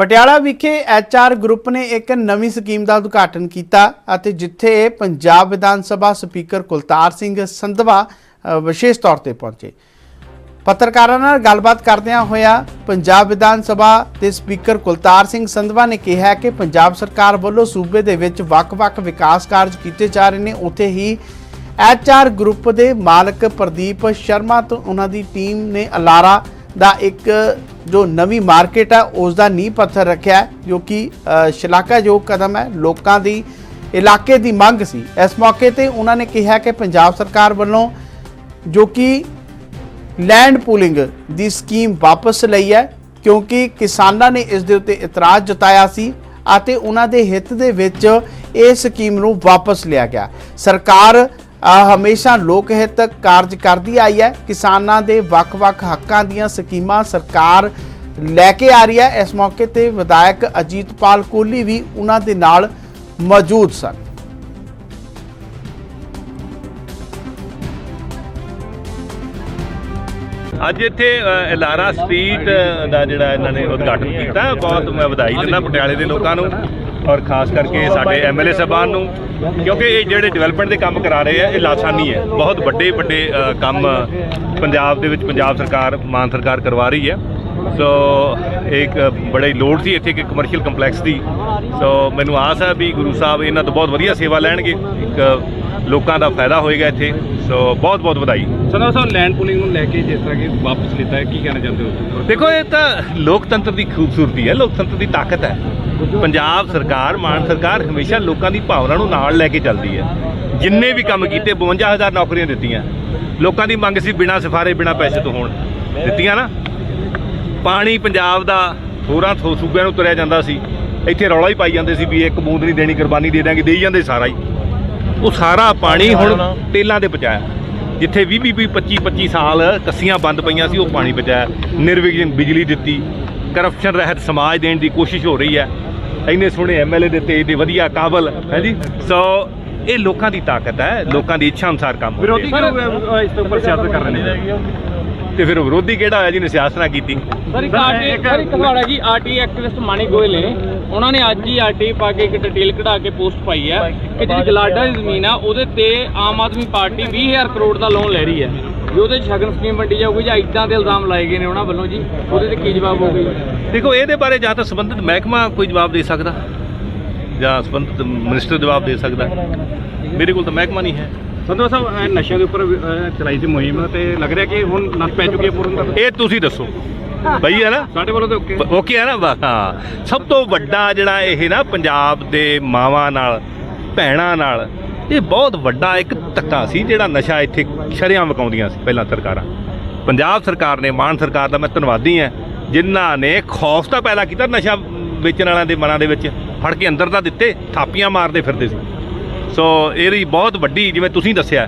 ਪਟਿਆਲਾ ਵਿਖੇ HR group ਨੇ ਇੱਕ ਨਵੀਂ ਸਕੀਮ ਦਾ ਉਦਘਾਟਨ ਕੀਤਾ ਅਤੇ ਜਿੱਥੇ ਪੰਜਾਬ ਵਿਧਾਨ ਸਭਾ ਸਪੀਕਰ ਕੁਲਤਾਰ ਸਿੰਘ ਸੰਧਵਾ ਵਿਸ਼ੇਸ਼ ਤੌਰ ਤੇ ਪਹੁੰਚੇ। ਪੱਤਰਕਾਰਾਂ ਨਾਲ ਗੱਲਬਾਤ ਕਰਦਿਆਂ ਹੋਇਆ ਪੰਜਾਬ ਵਿਧਾਨ ਸਭਾ ਦੇ ਸਪੀਕਰ ਕੁਲਤਾਰ ਸਿੰਘ ਸੰਧਵਾ ਨੇ ਕਿਹਾ ਕਿ ਪੰਜਾਬ ਸਰਕਾਰ ਵੱਲੋਂ ਸੂਬੇ ਦੇ ਵਿੱਚ ਵੱਖ-ਵੱਖ ਵਿਕਾਸ ਕਾਰਜ ਕੀਤੇ ਜਾ ਰਹੇ ਨੇ। ਉੱਥੇ ਹੀ ਐਚਆਰ ਗਰੁੱਪ ਦੇ ਮਾਲਕ ਪ੍ਰਦੀਪ ਸ਼ਰਮਾ ਤੋਂ ਉਹਨਾਂ ਦੀ ਟੀਮ ਨੇ ਅਲਾਰਾ ਦਾ ਇੱਕ ਜੋ ਨਵੀਂ ਮਾਰਕੀਟ ਹੈ ਉਸ ਦਾ ਨੀਂਹ ਪੱਥਰ ਰੱਖਿਆ ਜੋ ਕਿ ਅ, ਸ਼ਲਾਘਾਯੋਗ ਕਦਮ ਹੈ। ਲੋਕਾਂ ਦੀ ਇਲਾਕੇ ਦੀ ਮੰਗ ਸੀ। ਇਸ ਮੌਕੇ ਤੇ ਉਹਨਾਂ ਨੇ ਕਿਹਾ ਕਿ ਪੰਜਾਬ ਸਰਕਾਰ ਵੱਲੋਂ ਜੋ ਕਿ ਲੈਂਡ ਪੂਲਿੰਗ ਦੀ ਸਕੀਮ ਵਾਪਸ ਲਈ ਹੈ ਕਿਉਂਕਿ ਕਿਸਾਨਾਂ ਨੇ ਇਸ ਦੇ ਉੱਤੇ ਇਤਰਾਜ਼ ਜਤਾਇਆ ਸੀ ਅਤੇ ਉਹਨਾਂ ਦੇ ਹਿੱਤ ਦੇ ਵਿੱਚ ਇਹ ਸਕੀਮ ਨੂੰ ਵਾਪਸ ਲਿਆ ਗਿਆ। ਸਰਕਾਰ ਹਮੇਸ਼ਾ ਲੋਕ ਹਿੱਤ ਕਾਰਜ ਕਰਦੀ ਆਈ ਹੈ। ਕਿਸਾਨਾਂ ਦੇ ਵੱਖ-ਵੱਖ ਹੱਕਾਂ ਦੀਆਂ ਸਕੀਮਾਂ ਸਰਕਾਰ ਲੈ ਕੇ ਆ ਰਹੀ ਹੈ। ਇਸ ਮੌਕੇ ਤੇ ਵਿਧਾਇਕ ਅਜੀਤਪਾਲ ਕੋਹਲੀ ਵੀ ਉਹਨਾਂ ਦੇ ਨਾਲ ਮੌਜੂਦ ਸਨ। ਅੱਜ ਇੱਥੇ ਅ, ਸਟਰੀਟ ਦਾ ਜਿਹੜਾ ਇਹਨਾਂ ਨੇ ਉਦਘਾਟਨ ਕੀਤਾ। ਬਹੁਤ ਮੈਂ ਵਧਾਈ ਦਿੰਦਾ ਪਟਿਆਲੇ ਦੇ ਲੋਕਾਂ ਨੂੰ। ਔਰ ਖਾਸ ਕਰਕੇ ਸਾਡੇ ਐਮਐਲਏ ਸਾਹਿਬਾਨ ਨੂੰ, ਕਿਉਂਕਿ ਇਹ ਜਿਹੜੇ ਡਿਵੈਲਪਮੈਂਟ ਦੇ ਕੰਮ ਕਰਾ ਰਹੇ ਆ, ਇਹ ਲਾਸਾਨੀ ਹੈ। ਬਹੁਤ ਵੱਡੇ ਵੱਡੇ ਕੰਮ ਪੰਜਾਬ ਦੇ ਵਿੱਚ ਪੰਜਾਬ ਸਰਕਾਰ, ਮਾਨ ਸਰਕਾਰ ਕਰਵਾ ਰਹੀ ਹੈ। ਸੋ ਇੱਕ ਬੜੀ ਲੋੜ ਸੀ ਇੱਥੇ ਇੱਕ ਕਮਰਸ਼ੀਅਲ ਕੰਪਲੈਕਸ ਦੀ। ਸੋ ਮੈਨੂੰ ਆਸ ਹੈ ਵੀ ਗੁਰੂ ਸਾਹਿਬ ਇਹਨਾਂ ਤੋਂ ਬਹੁਤ ਵਧੀਆ ਸੇਵਾ ਲੈਣਗੇ। ਇੱਕ ਲੋਕਾਂ ਦਾ ਫਾਇਦਾ ਹੋਏਗਾ ਇੱਥੇ। ਸੋ ਬਹੁਤ ਬਹੁਤ ਵਧਾਈ। ਸਨਾ ਸਾਹਿਬ ਲੈਂਡ ਪੂਲਿੰਗ ਨੂੰ ਲੈ ਕੇ ਜਿਸ ਤਰ੍ਹਾਂ ਕਿ ਵਾਪਸ ਲਿੱਤਾ ਹੈ ਕੀ ਕਹਿਣਾ ਚਾਹੁੰਦੇ ਹੋ? ਦੇਖੋ ਇਹ ਤਾਂ ਲੋਕਤੰਤਰ ਦੀ ਖੂਬਸੂਰਤੀ ਹੈ ਲੋਕਤੰਤਰ ਦੀ ਤਾਕਤ ਹੈ। ਪੰਜਾਬ ਸਰਕਾਰ ਮਾਨ ਸਰਕਾਰ ਹਮੇਸ਼ਾ ਲੋਕਾਂ ਦੀ ਭਾਵਨਾ ਨੂੰ ਨਾਲ ਲੈ ਕੇ ਚੱਲਦੀ ਹੈ। ਜਿੰਨੇ ਵੀ ਕੰਮ ਕੀਤੇ 52000 ਨੌਕਰੀਆਂ ਦਿੱਤੀਆਂ। ਲੋਕਾਂ ਦੀ ਮੰਗ ਸੀ ਬਿਨਾਂ ਸਿਫਾਰੇ ਬਿਨਾਂ ਪੈਸੇ ਤੋਂ ਹੋਣ। ਦਿੱਤੀਆਂ ਨਾ। ਪਾਣੀ ਪੰਜਾਬ ਦਾ ਹੋਰਾਂ ਥੋ ਸੂਬਿਆਂ ਨੂੰ ਤੁਰਿਆ ਜਾਂਦਾ ਸੀ। ਇੱਥੇ ਰੌਲਾ ਹੀ ਪਾਈ ਜਾਂਦੇ ਸੀ ਵੀ ਇੱਕ ਬੂੰਦ ਨਹੀਂ ਦੇਣੀ ਕੁਰਬਾਨੀ ਦੇ ਦਾਂਗੇ ਦੇਈ ਜਾਂਦੇ ਸਾਰਾ ਹੀ। ਉਹ ਸਾਰਾ ਪਾਣੀ ਹੁਣ ਟੇਲਾਂ ਦੇ ਪਹੁੰਚਾਇਆ ਜਿੱਥੇ 20 20 25 25 ਸਾਲ ਕੱਸੀਆਂ ਬੰਦ ਪਈਆਂ ਸੀ ਉਹ ਪਾਣੀ ਪਹੁੰਚਾਇਆ ਨਿਰਵਿਘਨ ਬਿਜਲੀ ਦਿੱਤੀ। ਕਰਪਸ਼ਨ ਰਹਿਤ ਸਮਾਜ ਦੇਣ ਦੀ ਕੋਸ਼ਿਸ਼ ਹੋ ਰਹੀ ਹੈ। ਇੰਨੇ ਸੋਹਣੇ ਐਮਐਲਏ ਦਿੱਤੇ ਇਹਦੇ ਵਧੀਆ ਕਾਬਲ ਹੈ ਜੀ। ਸੋ ਇਹ ਲੋਕਾਂ ਦੀ ਤਾਕਤ ਹੈ ਲੋਕਾਂ ਦੀ ਇੱਛਾ ਅਨੁਸਾਰ ਕੰਮ ਹੋ ਵਿਰੋਧੀ ਰਿਹਾ ਕਿਉਂ ਇਸ ਤੋਂ ਉੱਪਰ ਸਿਆਸਤ ਕਰ ਰਹੇ ਨੇ। ਤੇ ਫਿਰ ਵਿਰੋਧੀ ਕਿਹੜਾ ਹੋਇਆ ਜਿਹਨੇ ਸਿਆਸਤ ਨਾ ਕੀਤੀ? ਸਰ ਇੱਕ ਆਰਟੀ ਸਰ ਇੱਕ ਸਵਾਲ ਹੈ ਜੀ ਆਰਟੀ ਐਕਟਿਵਿਸਟ ਮਾਨੀ ਗੋਇਲ ਨੇ। ਉਹਨਾਂ ਨੇ ਅੱਜ ਹੀ ਆਰਟੀ ਪਾ ਕੇ ਇੱਕ ਡਿਟੇਲ ਕਢਾ ਕੇ ਪੋਸਟ ਪਾਈ ਹੈ ਕਿ ਜਿਹੜੀ ਗਲਾਡਾ ਦੀ ਜ਼ਮੀਨ ਆ ਉਹਦੇ ਤੇ ਆਮ ਆਦਮੀ ਪਾਰਟੀ 20000 ਕਰੋੜ ਦਾ ਲੋਨ ਲੈ ਰਹੀ ਹੈ। ਵੀ ਉਹਦੇ ਸ਼ਗਨ ਸਕੀਮ ਵੰਡੀ ਜਾਊਗੀ ਜਾਂ ਇਦਾਂ ਦੇ ਇਲਜ਼ਾਮ ਲਾਏ ਗਏ ਨੇ ਉਹਨਾਂ ਵੱਲੋਂ ਜੀ ਉਹਦੇ ਤੇ ਕੀ ਜਵਾਬ ਹੋਊਗਾ ਦੇਖੋ ਇਹਦੇ ਬਾਰੇ ਜਾਂ ਤਾਂ ਸੰਬੰਧਿਤ ਮਹਿਕਮਾ ਕੋਈ ਜਵਾਬ ਦੇ ਸਕਦਾ ਜਾਂ ਸੰਬੰਧਿਤ ਮਿਨਿਸਟਰ ਜਵਾਬ ਦੇ ਸਕਦਾ। ਮੇਰੇ ਕੋਲ ਤਾਂ ਮਹਿਕਮਾ ਨਹੀਂ ਹੈ। ਸੰਧਵਾ ਸਾਹਿਬ ਇਹ ਨਸ਼ਿਆਂ ਦੇ ਉੱਪਰ ਅਹ, ਚਲਾਈ ਸੀ ਮੁਹਿੰਮ ਤੇ ਲੱਗ ਰਿਹਾ ਕਿ ਹੁਣ ਨੱਥ ਪੈ ਚੁੱਕੀ ਹੈ ਪੂਰਨ ਤੱਕ? ਇਹ ਤੁਸੀਂ ਦੱਸੋ। ਬਈ ਹੈ ਨਾ? ਸਾਡੇ ਵੱਲੋਂ ਤਾਂ ਓਕੇ। ਓਕੇ ਹੈ ਨਾ? ਬਸ, ਹਾਂ। ਸਭ ਤੋਂ ਵੱਡਾ ਜਿਹੜਾ ਇਹ ਨਾ ਪੰਜਾਬ ਦੇ ਮਾਵਾਂ ਨਾਲ ਭੈਣਾਂ ਨਾਲ ਇਹ ਬਹੁਤ ਵੱਡਾ ਇੱਕ ਧੱਕਾ ਸੀ ਜਿਹੜਾ ਨਸ਼ਾ ਇੱਥੇ ਸ਼ਰਿਆਂ ਵਕਾਉਂਦੀਆਂ ਸੀ ਪਹਿਲਾਂ ਸਰਕਾਰਾਂ। ਪੰਜਾਬ ਸਰਕਾਰ ਨੇ ਮਾਨ ਸਰਕਾਰ ਦਾ ਮੈਂ ਧੰਨਵਾਦੀ ਹਾਂ ਜਿਨ੍ਹਾਂ ਨੇ ਖੌਫ ਤਾਂ ਪੈਦਾ ਕੀਤਾ ਨਸ਼ਾ ਵੇਚਣ ਵਾਲਿਆਂ ਦੇ ਮਨਾਂ ਦੇ ਵਿੱਚ ਫੜ ਕੇ ਅੰਦਰ ਤਾਂ ਦਿੱਤੇ ਥਾਪੀਆਂ ਮਾਰਦੇ ਫਿਰਦੇ ਸੀ। ਸੋ ਇਹਦੀ ਬਹੁਤ ਵੱਡੀ ਜਿਵੇਂ ਤੁਸੀਂ ਦੱਸਿਆ।